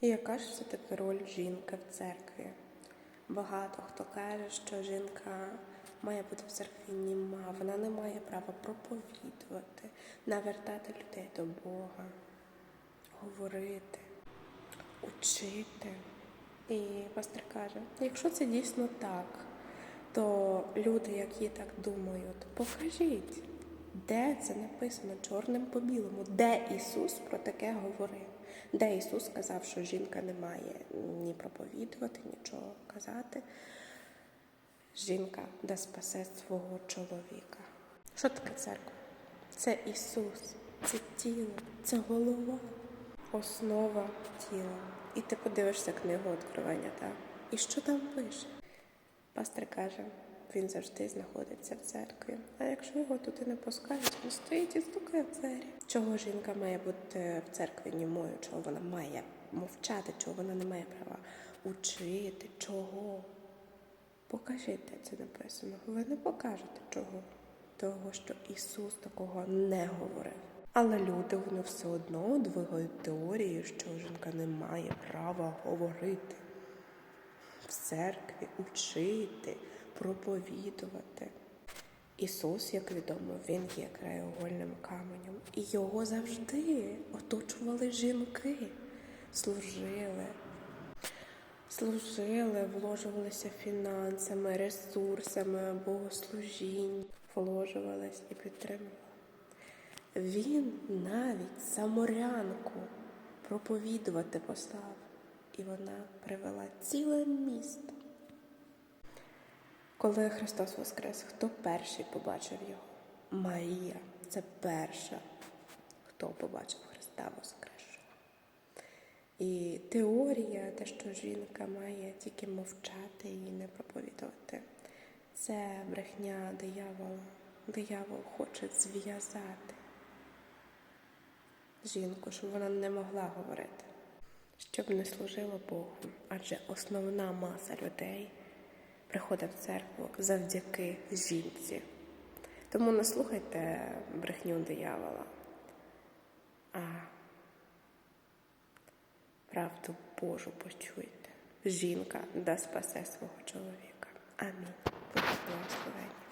І яка ж все-таки роль жінки в церкві? Багато хто каже, що жінка має бути в церкві німа, вона не має права проповідувати, навертати людей до Бога, говорити, учити. І пастор каже, якщо це дійсно так, то люди, які так думають, покажіть, де це написано чорним по білому, де Ісус про таке говорив, де Ісус сказав, що жінка не має ні проповідувати, нічого казати. Жінка да спасе свого чоловіка. Що таке церква? Це Ісус, це тіло, це голова, основа тіла. І ти подивишся книгу відкривання, так? І що там пише? Пастор каже, він завжди знаходиться в церкві. А якщо його туди не пускають, він стоїть і стукає в двері. Чого жінка має бути в церкві німою? Чого вона має мовчати? Чого вона не має права учити? Чого? Покажіть, це написано. Ви не покажете чого. Того, що Ісус такого не говорив. Але люди вони все одно двигають теорії, що жінка не має права говорити в церкві, учити, проповідувати. Ісус, як відомо, Він є краєугольним каменем, і його завжди оточували жінки, служили, служили, вложувалися фінансами, ресурсами, богослужінь, вложувались і підтримували. Він навіть саморянку проповідувати послав, і вона привела ціле місто. Коли Христос Воскрес, хто перший побачив його? Марія. Це перша, хто побачив Христа Воскресшого. І теорія, те, що жінка має тільки мовчати і не проповідувати, це брехня диявола. Диявол хоче зв'язати жінку, щоб вона не могла говорити, щоб не служила Богу. Адже основна маса людей приходить в церкву завдяки жінці. Тому не слухайте брехню диявола, а правду Божу почуйте. Жінка да спасе свого чоловіка. Амінь. Будь благословені.